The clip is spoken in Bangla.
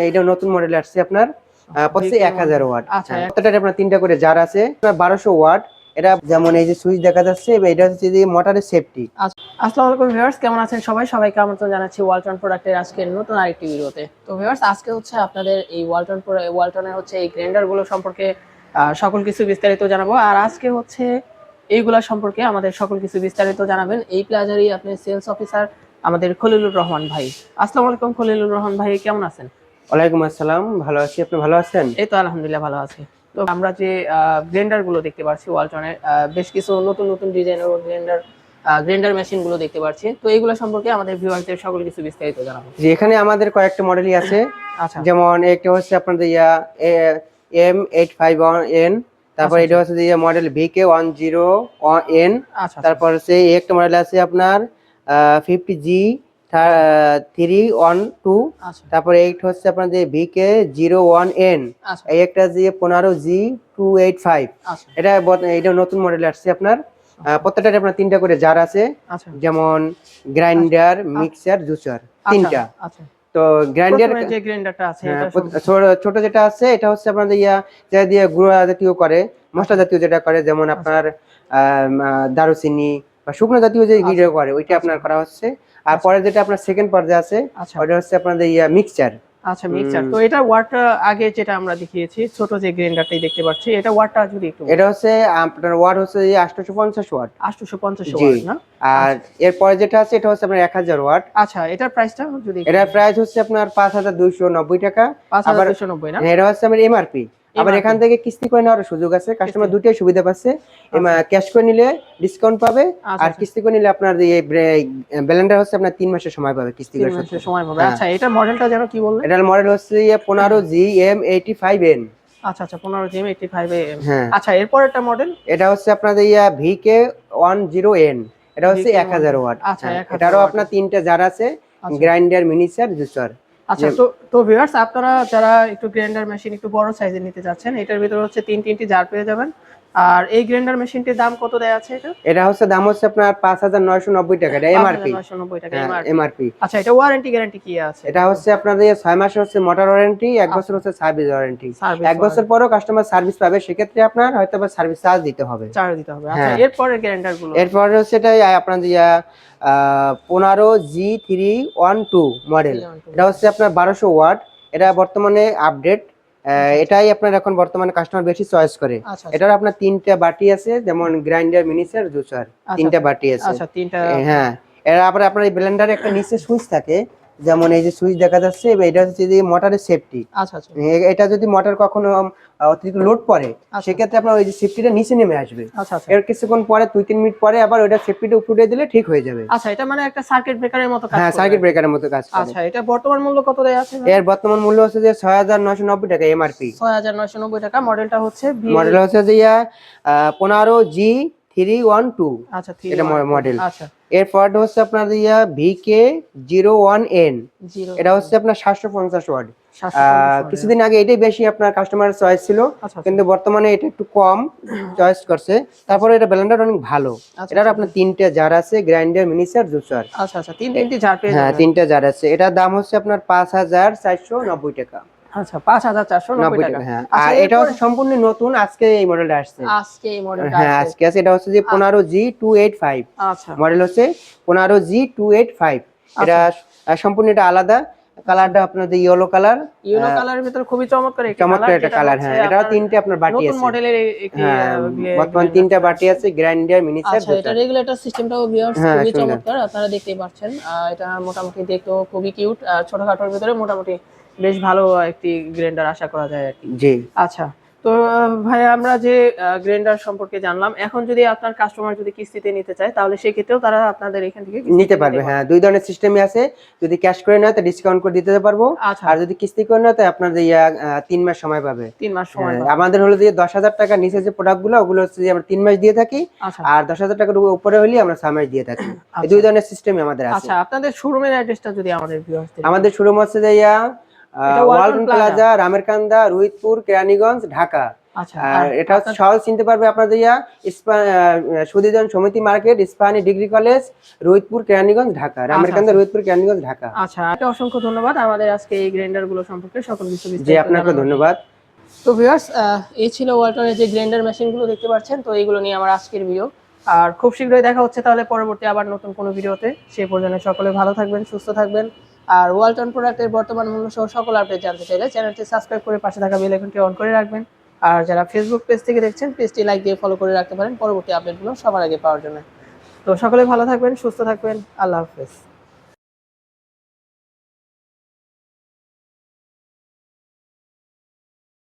এটা নতুন মডেল আসছে আপনার আহ, এক হাজার ওয়াট। আচ্ছা, এক- প্রত্যেকটাতে আপনার তিনটা করে জার আছে? বারোশো ওয়াট। এটা যেমন এই যে সুইচ দেখা যাচ্ছে এটা হচ্ছে যে মোটরের সেফটি আসসালামু আলাইকুম ভিউয়ার্স কেমন আছেন সবাই? সবাইকে আমন্ত্রণ জানাচ্ছি ওয়ালটন প্রোডাক্টের আজকের নতুন আরেকটি ভিডিওতে তো ভিউয়ার্স আজকে হচ্ছে আপনাদের এই ওয়ালটন প্রো- ওয়ালটনের হচ্ছে এই সম্পর্কে সকল কিছু বিস্তারিত জানাব। আর আজকে হচ্ছে এইগুলা সম্পর্কে আমাদের সকল কিছু বিস্তারিত জানাবেন। এই প্লাজারই আপনি সেলস অফিসার আমাদের খলিলুর রহমান ভাই। আসসালামু আলাইকুম খলিলুর রহমান ভাই কেমন আছেন? ওয়ালাইকুম আসসালাম ভালো আছি। আপনি ভালো আছেন? এই তো আলহামদুলিল্লাহ ভালো আছি। তো আমরা যে গ্রাইন্ডারগুলো দেখতে পাচ্ছি ওয়ালটনের বেশ কিছু নতুন নতুন ডিজাইনের গ্রাইন্ডার গ্রাইন্ডার মেশিনগুলো দেখতে পাচ্ছি তো এইগুলো সম্পর্কে আমাদের ভিউয়ারদের সকল কিছু বিস্তারিত জানাব। যে এখানে আমাদের কয়েকটা মডেলই আছে। আচ্ছা। যেমন একটা হচ্ছে আপনাদের ইয়া M eight five one N তারপর আচ্ছা, এটা হচ্ছে যে model V K one zero N আচ্ছা তারপর হচ্ছে একটা মডেল আছে আপনার fifty G three one two আচ্ছা। তারপর এইট হচ্ছে আপনাদের V K zero one N আচ্ছা। এই একটা যে পনেরো জি টু এইট ফাইভ আচ্ছা। এটা এটা নতুন মডেল আসছে আপনার। আহ, প্রত্যেকটাতে আপনার তিনটা করে জার আছে। আচ্ছা। যেমন গ্রাইন্ডার মিক্সার জুসার তিনটা। আচ্ছা। তো গ্রাইন্ডার যে গ্রাইন্ডারটা আছে হ্যাঁ, ছোট- যেটা আছে এটা হচ্ছে আপনাদের ইয়া যেটা দিয়ে গুঁড়া জাতীয় করে মশলা জাতীয় যেটা করে যেমন আপনার দারুচিনি বা শুকনো জাতীয় যে গিরে করে ওইটা আপনার করা হচ্ছে। আর পরে যেটা আপনার সেকেন্ড পর্যায়ে আছে আচ্ছা। ওটা হচ্ছে আপনাদের ইয়া মিক্সচার আচ্ছা মিক্সার তো এটা ওয়াটটা আগে যেটা আমরা দেখিয়েছি ছোট যে গ্রাইন্ডারটাই দেখতে পাচ্ছি এটা ওয়াটটা যদি একটু এটা হচ্ছে আপনার ওয়াট হচ্ছে আটশো পঞ্চাশ ওয়াট 850 ওয়াট না? আর এরপরে যেটা আছে এটা হচ্ছে আপনার এক হাজার ওয়াট আচ্ছা এটার প্রাইসটা যদি এটার প্রাইস হচ্ছে আপনার পাঁচ হাজার দুইশো নব্বই টাকা। আবার- 5290 না? এটা হচ্ছে আমার এমআরপি আবার এখান থেকে কিস্তি করে নেওয়ার সুযোগ আছে। কাস্টমার দুটোই সুবিধা পাচ্ছে। ক্যাশ করে নিলে ডিসকাউন্ট পাবে আচ্ছা, আর কিস্তি করে নিলে আপনার এই ব্যালেন্ডার হচ্ছে আপনার তিন মাসের সময় পাবে কিস্তি করে। সময় পাবে। হ্যাঁ। আচ্ছা এটা মডেলটা যেন কি বললেন? এটার মডেল হচ্ছে পনেরো G M eighty five N. আচ্ছা আচ্ছা 15 জিএম 85 এ হ্যাঁ। আচ্ছা এরপর একটা মডেল এটা হচ্ছে আপনাদের ইয়া V K one zero N. এটা হচ্ছে এক হাজার ওয়াট। আচ্ছা, এটারও আপনার তিনটা জার আছে। আচ্ছা। গ্রাইন্ডার মিনিচার জুসার আচ্ছা তো তো ভিউয়ার্স আপনারা যারা একটু গ্রাইন্ডার মেশিন একটু বড় সাইজের নিতে চাচ্ছেন এটার ভিতরে হচ্ছে তিন তিনটি জার পেয়ে যাবেন। আর এই গ্রাইন্ডার মেশিনটির দাম কত দেয়া আছে এটা? এটা হচ্ছে দাম হচ্ছে আপনার পাঁচ হাজার নয়শো নব্বই টাকা এটা এমআরপি 5990 টাকা হ্যাঁ এমআরপি আচ্ছা এটা ওয়ারেন্টি গ্যারান্টি কি আছে? এটা হচ্ছে আপনাদের ছয় মাসের হচ্ছে মোটর ওয়ারেন্টি এক বছর হচ্ছে সার্ভিস ওয়ারেন্টি এক বছর পরও কাস্টমার সার্ভিস পাবে সেক্ষেত্রে আপনার হয়তো বা সার্ভিস চার্জ দিতে হবে। চার্জ দিতে হবে। আচ্ছা হ্যাঁ। এরপরের গ্রাইন্ডারগুলো? এরপর হচ্ছে এটা আপনাদের ইয়া পনেরো G three one two model এটা হচ্ছে আপনার বারোশো ওয়াট। এটা বর্তমানে আপডেট এটাই আপনার এখন বর্তমানে কাস্টমার বেশি চয়েস করে। আচ্ছা এটার আপনার তিনটা বাটি আছে যেমন গ্রাইন্ডার মিনিসার জুসার। তিনটা বাটি আছে। আচ্ছা তিনটা হ্যাঁ। এর আবার আপনার এই ব্লেন্ডারে একটা নিচে সুইচ থাকে যেমন এই যে সুইচ দেখা যাচ্ছে এটা হচ্ছে যে মোটরের সেফটি আচ্ছা আচ্ছা। এটা যদি মোটর কখনো অতিরিক্ত লোড পড়ে সেক্ষেত্রে আপনার ওই যে সেফটিটা নিচে নেমে আসবে। আচ্ছা আচ্ছা। এর কিছুক্ষণ পরে দুই তিন মিনিট পরে আবার ওইটা সেফটিটা উপরে দিলে ঠিক হয়ে যাবে। আচ্ছা এটা মানে একটা সার্কিট ব্রেকারের মতো কাজ হ্যাঁ। সার্কিট ব্রেকারের মতো কাজ আচ্ছা এটা বর্তমান মূল্য কত দেয়া আছে? এর বর্তমান মূল্য হচ্ছে যে ছয় হাজার নয়শো নব্বই টাকা এমআরপি 6990 টাকা। মডেলটা হচ্ছে মডেল হচ্ছে যে ইয়া পনেরো জি থ্রি ওয়ান টু আচ্ছা এটা মডেল আচ্ছা। এরপর হচ্ছে আপনার ইয়া জিরো ওয়ান এন এটা হচ্ছে আপনার সাতশো পঞ্চাশ ওয়াট। কিছুদিন আগে এটাই বেশি আপনার কাস্টমার চয়েস ছিল আচ্ছা। কিন্তু বর্তমানে এটা একটু কম চয়েস করছে। তারপরে এটা ব্লেন্ডার অনেক ভালো। এটার আপনার তিনটা জার আছে গ্রাইন্ডার মিনিচার জুসার। আচ্ছা আচ্ছা। তিন তিনটি জার হ্যাঁ তিনটা জার আছে। এটার দাম হচ্ছে আপনার পাঁচ হাজার চারশো নব্বই টাকা। আচ্ছা পাঁচ হাজার চারশো নব্বই নব্বই টাকা। টাকা হ্যাঁ। আচ্ছা, আর এটা হচ্ছে সম্পূর্ণ নতুন আজকে এই মডেলটা আসছে। আজকে এই মডেলটা হ্যাঁ আজকে আছে এটা হচ্ছে যে পনেরো জি টু এইট ফাইভ। আচ্ছা। মডেল হচ্ছে পনেরো জি টু এইট ফাইভ। এটা সম্পূর্ণ এটা আলাদা। কালারটা আপনাদের ইয়েলো কালার ইউনো কালারের ভিতরে খুবই চমৎকার একটি চমৎকার একটা কালার হ্যাঁ এটাও তিনটে আপনার বাটি নতুন আছে। মডেলের একটি হ্যাঁ বর্তমান তিনটা বাটি আছে। গ্রাইন্ডার মিনিচার আচ্ছা এটা রেগুলেটর সিস্টেমটাও ভিউয়ার্স খুবই চমৎকার আপনারা দেখতেই পাচ্ছেন। এটা মোটামুটি দেখতেও খুবই কিউট ছোটখাটোর ভিতরে মোটামুটি বেশ ভালো একটি গ্রাইন্ডার আশা করা যায় আর কি। জি। আচ্ছা তো ভাই আমরা যে গ্রাইন্ডার সম্পর্কে জানলাম এখন যদি আপনার কাস্টমার যদি কিস্তিতে নিতে চায় তাহলে সেক্ষেত্রেও তারা আপনাদের এখান থেকে নিতে পারবে হ্যাঁ দুই ধরনের সিস্টেমই আছে। যদি ক্যাশ করে নেয় তো ডিসকাউন্ট করে দিতে পারব। আচ্ছা। আর যদি কিস্তি করে নেয় তো আপনার যে ইয়া, তিন মাস সময় পাবে। তিন মাস সময় হ্যাঁ, আমাদের হলো যে দশ হাজার টাকার নিচে যে প্রোডাক্টগুলো ওগুলো হচ্ছে যে আমরা তিন মাস দিয়ে থাকি। আচ্ছা। আর দশ হাজার টাকার উপরে হলে আমরা ছয় মাস দিয়ে থাকি। দুই ধরনের সিস্টেমই আমাদের আছে। আচ্ছা আপনাদের শোরুমের অ্যাড্রেসটা যদি আমাদের আমাদের শোরুম হচ্ছে যে ইয়া ওয়ালটন প্লাজা। রামেরকান্দা রোহিতপুর কেরানীগঞ্জ ঢাকা আচ্ছা আর এটা সহজ চিনতে পারবে আপনাদের ইয়া সুদীজন সমিতি market Ispahani degree college Rohitpur Keraniganj Dhaka American আচ্ছা। রোহিতপুর কেরানীগঞ্জ ঢাকা আচ্ছা অসংখ্য ধন্যবাদ আমাদের আজকে এই গ্রাইন্ডারগুলো সম্পর্কে সকল কিছু জি আপনাকে ধন্যবাদ। তো ভিউয়ার্স এই ছিল ওয়ালটনের যে গ্রাইন্ডার মেশিনগুলো দেখতে পাচ্ছেন তো এইগুলো নিয়ে আমার আজকের ভিডিও আর খুব শীঘ্রই দেখা হচ্ছে তাহলে পরবর্তী আবার নতুন কোনো ভিডিওতে সেই পর্যন্ত সকলে ভালো থাকবেন সুস্থ থাকবেন। আর ওয়ালটন প্রোডাক্টের বর্তমান মূল্য সহ সকল আপডেট জানতে চাইলে চ্যানেলটি সাবস্ক্রাইব করে পাশে থাকা বেল আইকনটি অন করে রাখবেন। আর যারা ফেসবুক পেজ থেকে দেখছেন পেজটি লাইক দিয়ে ফলো করে রাখতে পারেন। পরবর্তী আপডেটগুলো সবার আগে পাওয়ার জন্য। তো সকলে ভালো থাকবেন, সুস্থ থাকবেন। আল্লাহ হাফেজ।